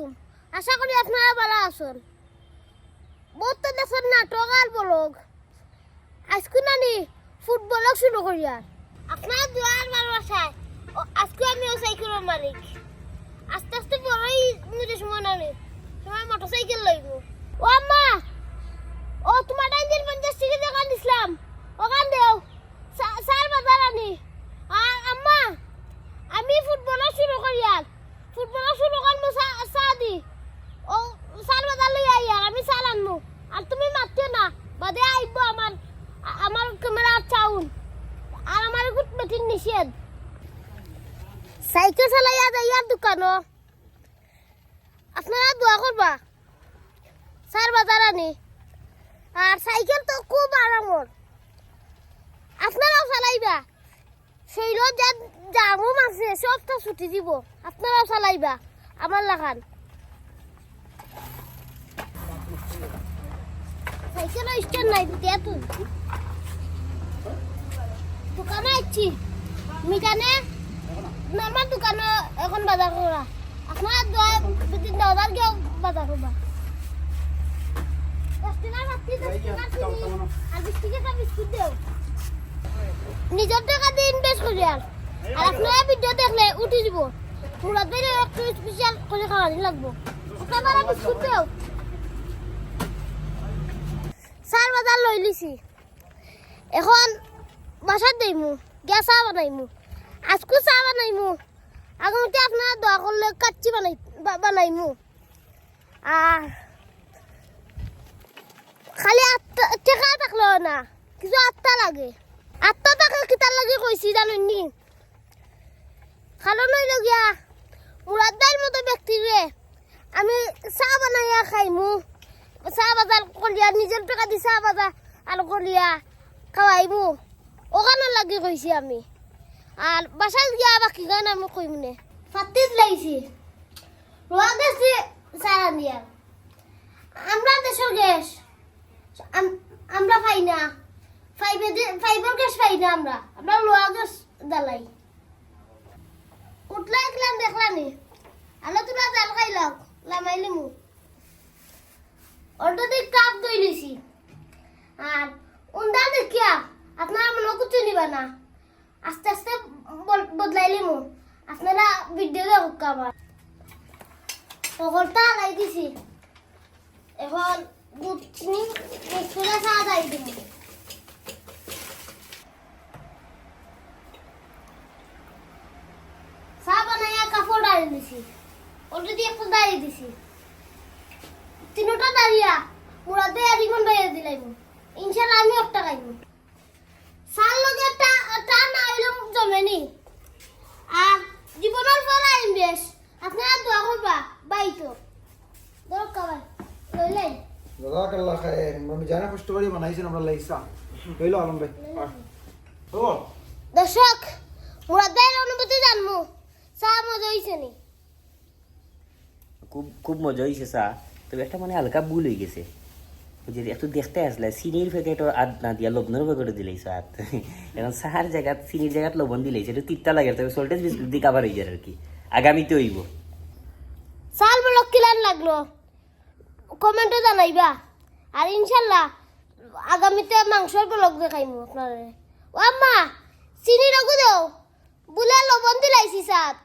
আলাইকুম আশা করি আপনারা ভালো আছেন। বলতে দেখছেন নাটক আর বলক। আজকে নানি ফুটবলক শুরু করি আর। আপনার দুয়ার ভালোবাসায়। আজকে আমি ও সাইকেলের মালিক আস্তে আস্তে বড়ই মুজে সময় নানি সময় মোটর সাইকেল লইব ও আম্মা ও তোমার ডাইনের পঞ্চাশ থেকে দোকান দিছিলাম ওখান দেও সা- স্যার বাজার আনি আর আম্মা আমি ফুটবল শুরু করি আর ফুটবল শুরু করব সাদি ও সার বাজার লই আই আর আমি সার আনব আর তুমি মারতে না বাদে আইব আমার আ- আমার ক্যামেরা চাউন আর আমার গুট মেটিং নিষেধ। সাইকেল চালাইয়া যাইয়ার দোকানও আপনারা দোয়া করবা। সার বাজার আনি। আর সাইকেল তো খুব আরামর আপনারাও চালাইবা। শৈল যা জামুম আছে সব তো ছুটি দিব। আপনারাও চালাইবা আমার লাগান। সাইকেল স্ট্যান্ড নাই দিয়া তুই দোকানে আইছি। মিজানে আমার দোকানে এখন বাজার করা আপনার দুদিন দাওদার গিয়ে বাজার করবা নিজের টাকা দিয়ে ইনভেস্ট করি আর আর আপনারা ভিডিও দেখলে উঠে দিব। মুরাদ ভাই একটু স্পেশাল করে খাওয়ানি লাগবো। আপনারা বিস্কুট দেও চার বাজার লই লিছি। এখন বাসার দেইমু গিয়া চাহ বানাইমু আজকু চাহ বানাইমু আগামীতে আপনারা দোয়া করলে কাচ্চি বানাই বানাইমু আর খালি আটটা টেকা থাকল না, কিছু আটটা লাগে। আটটা টাকা কিতার লাগে কইছি জানেন নি? কারণ হইল গিয়া মুরাদ ভাইয়ের মতো ব্যক্তিরে আমি চাহ বানাইয়া খাইমু চাহ বাজার করিয়া নিজের টাকা দি চাহ বাজার আর করিয়া খাওয়াইমু ওখানে লাগি কইছি আমি। আর বাসায় গিয়া বাকি গান আমি কইম নে ফাতিত লাইছি। রোয়া সারা দিয়া। আমরা দেশের গ্যাস। আম- আমরা পাই না। ফাইভে ফাইভের গ্যাস পাই না আমরা। আমরা লোয়া গ্যাস জ্বালাই। উঠলা একলাম দেখলানি আলো তোরা জাল খাইলাম লামাইলি মু অলরেডি কাপ দই লিছি। আর উন্দা দেখিয়া আপনারা মনে কিছু নিবা না। আস্তে আস্তে বদলাইলি মু আপনারা ভিডিও দেখুক আমার সকলটা হালাই দিছি। এখন দুধ চিনি চা দাই দিব চা বানাইয়া কাপড় দাঁড়িয়ে দিছি। অলরেডি একটা দাঁড়িয়ে দিছি। তিনটা দাঁড়িয়া মুরাদে আর ইমন বাইরে দিলাইব ইনশাল্লাহ আমি একটা খাইব চার লগে টা- টান না জমেনি আর জীবনের ফল আইন বেশ আপনারা দোয়া করবা বাইতো দরকার লইলেন জাজাকাল্লাহ খায়ের আমি জানা কষ্ট করে বানাইছেন আমরা লাইসা হইল আলম ভাই দর্শক মুরাদ অনুভূতি জানব চা মজা হয়েছে নি? খুব খুব মজা হয়েছে চা। তবে একটা মানে হালকা ভুল হয়ে গেছে। যে একটু দেখতে আসলে চিনির প্যাকেটও আদ না দিয়া লবণের প্যাকেটও দিলেই সাত এখন চাহার জায়গাত চিনির জায়গাত লবণ দিলেই সেটা তিত্তা লাগে তবে সল্টেজ বিস্কুট দিয়ে কাবার হয়ে যায় আর কি আগামীতে হইব চাল বলক কিলান লাগল কমেন্টে জানাইবা আর ইনশাল্লাহ আগামীতে মাংসর ব্লগ দেখাইমু আপনারে ও আম্মা চিনি রঘু দেও বুলে লবণ দিলাইছি সাত